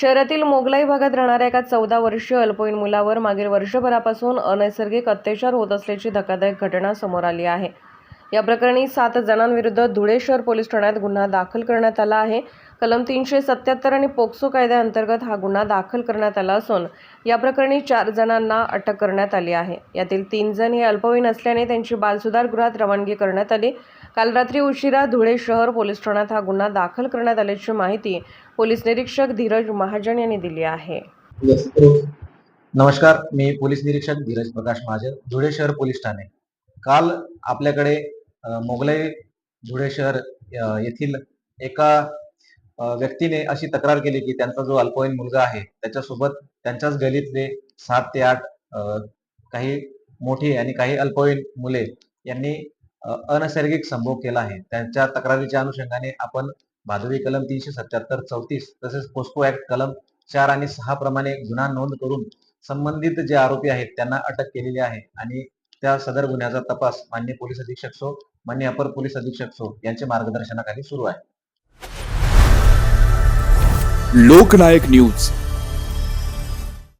शहरातील मोगलाई भागात राहणाऱ्या एका चौदा वर्षीय अल्पवयीन मुलावर मागील वर्षभरापासून अनैसर्गिक अत्याचार होत असल्याची धक्कादायक घटना समोर आली आहे. या प्रकरणी सात जणांविरुद्ध धुळे शहर पोलीस ठाण्यात गुन्हा दाखल करण्यात आला आहे. कलम तीनशे सत्याहत्तर आणि पोक्सो कायद्याअंतर्गत हा गुन्हा दाखल करण्यात आला असून या प्रकरणी चार जणांना अटक करण्यात आली आहे. यातील तीन जण हे अल्पवयीन असल्याने त्यांची बालसुधार गृहात रवानगी करण्यात आली. काल रात्री उशिरा धुळे शहर पोलीस ठाण्यात हा गुन्हा दाखल करण्यात आल्याची माहिती पोलीस निरीक्षक धीरज महाजन यांनी दिली आहे. नमस्कार मी पोलीस निरीक्षक धीरज प्रकाश महाजन धुळे शहर पोलीस ठाणे. काल आपल्याकडे मोगले मोगलाई धुळे शहर येथील एका व्यक्तीने अशी तक्रार केली की त्यांचा जो अल्पवयीन मुलगा आहे त्याच्यासोबत त्यांच्याच गलीतले सात ते आठ काही मोठी आणि काही अल्पवयीन मुले यांनी अनैसर्गिक संभोग केला आहे. त्यांच्या तक्रारीच्या अनुषंगाने आपण भादवी कलम तीनशे सत्याहत्तर चौतीस तसेच पोस्को ऍक्ट कलम चार आणि सहा प्रमाणे गुन्हा नोंद करून संबंधित जे आरोपी आहेत त्यांना अटक केलेली आहे आणि त्या सदर गुन्ह्याचा तपास मान्य पोलीस अधीक्षक सो मान्य अपर पोलीस अधीक्षक सो यांच्या मार्गदर्शनाखाली सुरू आहे. लोकनायक न्यूज.